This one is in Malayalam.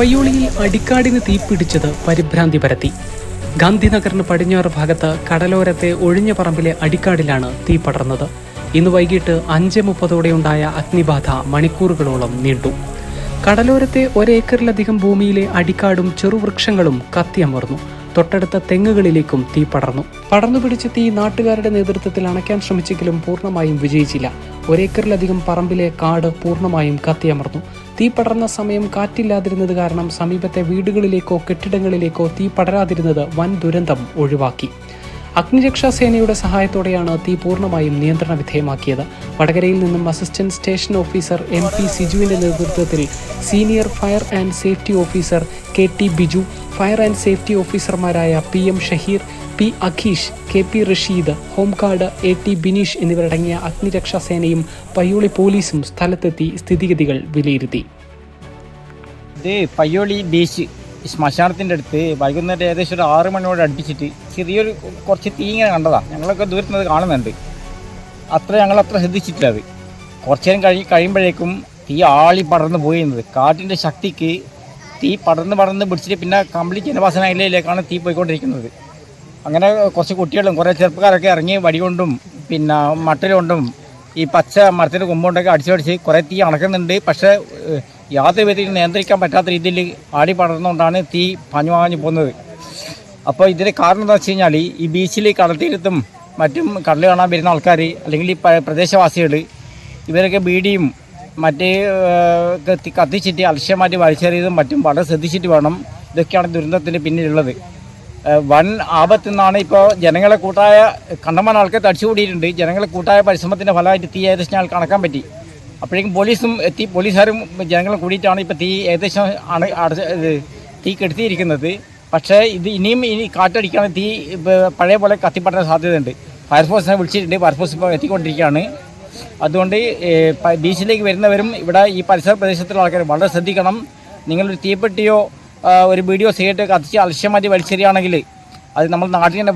പയ്യോളിയിൽ അടിക്കാടിന് തീപിടിച്ചത് പരിഭ്രാന്തി പരത്തി. ഗാന്ധിനഗറിന് പടിഞ്ഞാറ് ഭാഗത്ത് കടലോരത്തെ ഒഴിഞ്ഞ പറമ്പിലെ അടിക്കാടിലാണ് തീ പടർന്നത്. ഇന്ന് വൈകിട്ട് അഞ്ച് മുപ്പതോടെയുണ്ടായ അഗ്നിബാധ മണിക്കൂറുകളോളം നീണ്ടു. കടലോരത്തെ ഒരേക്കറിലധികം ഭൂമിയിലെ അടിക്കാടും ചെറുവൃക്ഷങ്ങളും കത്തിയമർന്നു. തൊട്ടടുത്ത തെങ്ങുകളിലേക്കും തീ പടർന്നു. പടർന്നു പിടിച്ച തീ നാട്ടുകാരുടെ നേതൃത്വത്തിൽ അണയ്ക്കാൻ ശ്രമിച്ചെങ്കിലും പൂർണമായും വിജയിച്ചില്ല. ഒരേക്കറിലധികം പറമ്പിലെ കാട് പൂർണമായും കത്തിയമർന്നു. തീ പടർന്ന സമയം കാറ്റില്ലാതിരുന്നത് കാരണം സമീപത്തെ വീടുകളിലേക്കോ കെട്ടിടങ്ങളിലേക്കോ തീ പടരാതിരുന്നത് വൻ ദുരന്തം ഒഴിവാക്കി. അഗ്നിരക്ഷാ സേനയുടെ സഹായത്തോടെയാണ് തീ പൂർണമായും നിയന്ത്രണ വിധേയമാക്കിയത്. വടകരയിൽ നിന്നും assistant station officer M P സിജുവിന്റെ നേതൃത്വത്തിൽ senior fire and safety officer K T Biju fire and safety ഓഫീസർമാരായ P M Shaheer P Akheesh K P Rasheed home guard A T Bineesh എന്നിവരടങ്ങിയ അഗ്നിരക്ഷാ സേനയും പയ്യോളി പോലീസും സ്ഥലത്തെത്തി സ്ഥിതിഗതികൾ വിലയിരുത്തി. പയ്യോളി ബീച്ച് ശ്മശാനത്തിന്റെ അടുത്ത് വൈകുന്നേരം ഏകദേശം ഒരു ആറ് മണിയോട് അടുപ്പിച്ചിട്ട് ചെറിയൊരു കുറച്ച് തീ ഇങ്ങനെ കണ്ടതാണ് ഞങ്ങളൊക്കെ ദൂരത്തുനിന്ന് കാണുന്നുണ്ട്. അത്ര ഞങ്ങൾ അത്ര ശ്രദ്ധിച്ചിട്ടില്ല അത്. കുറച്ച് നേരം കഴി കഴിയുമ്പോഴേക്കും തീ ആളി പടർന്ന് പോയിരുന്നത് കാറ്റിന്റെ ശക്തിക്ക് തീ പടർന്ന് പടർന്ന് പിടിച്ചിട്ട് പിന്നെ കംപ്ലീറ്റ് ജനവാസ മേഖലയിലേക്കാണ് തീ പോയിക്കൊണ്ടിരിക്കുന്നത്. അങ്ങനെ കുറച്ച് കുട്ടികളും കുറേ ചെറുപ്പക്കാരൊക്കെ ഇറങ്ങി വടികൊണ്ടും പിന്നെ മട്ടലുകൊണ്ടും ഈ പച്ച മരത്തിന്റെ കൊമ്പുകൊണ്ടൊക്കെ അടിച്ചടിച്ച് കുറേ തീ അണക്കുന്നുണ്ട്. പക്ഷേ യാതൊരു വിധത്തിൽ നിയന്ത്രിക്കാൻ പറ്റാത്ത രീതിയിൽ ആടി പടർന്നുകൊണ്ടാണ് തീ പാഞ്ഞു പാഞ്ഞു പോകുന്നത്. അപ്പോൾ ഇതിന് കാരണം എന്താ വെച്ച് കഴിഞ്ഞാൽ ഈ ബീച്ചിൽ കടൽത്തീരത്തും മറ്റും കടൽ കാണാൻ വരുന്ന ആൾക്കാർ അല്ലെങ്കിൽ ഈ പ്രദേശവാസികൾ ഇവരൊക്കെ ബീഡിയും മറ്റ് കത്തിച്ചിട്ട് അലക്ഷ്യമായിട്ട് വലിച്ചെറിയതും മറ്റും വളരെ ശ്രദ്ധിച്ചിട്ട് വേണം. ഇതൊക്കെയാണ് ദുരന്തത്തിന് പിന്നിലുള്ളത്. വൻ ആപത്തു നിന്നാണ് ഇപ്പോൾ ജനങ്ങളെ കൂട്ടായ കണ്ടമാൻ ആൾക്കാർ തടിച്ചുകൂടിയിട്ടുണ്ട്. ജനങ്ങളെ കൂട്ടായ പരിശ്രമത്തിന്റെ ഫലമായിട്ട് തീ ഏകദേശം കണക്കാൻ പറ്റി. അപ്പോഴേക്കും പോലീസും എത്തി പോലീസുകാരും ജനങ്ങളും കൂടിയിട്ടാണ് ഇപ്പോൾ തീ ഏകദേശം ഇത് തീ കെടുത്തിയിരിക്കുന്നത്. പക്ഷേ ഇത് ഇനിയും ഇനി കാറ്റടിക്കാണ് തീ പഴയ പോലെ കത്തിപ്പറ്റാൻ സാധ്യതയുണ്ട്. ഫയർഫോഴ്സിനെ വിളിച്ചിട്ടുണ്ട്. ഫയർഫോഴ്സ് ഇപ്പോൾ എത്തിക്കൊണ്ടിരിക്കുകയാണ്. അതുകൊണ്ട് ബീച്ചിലേക്ക് വരുന്നവരും ഇവിടെ ഈ പരിസര പ്രദേശത്തുള്ള ആൾക്കാർ വളരെ ശ്രദ്ധിക്കണം. നിങ്ങളൊരു തീപ്പെട്ടിയോ ഒരു വീഡിയോ സിഗരറ്റ് കത്തിച്ച് അലക്ഷ്യമാറ്റി വലിച്ചെറിയാണെങ്കിൽ അത് നമ്മൾ നാട്ടിൽ തന്നെ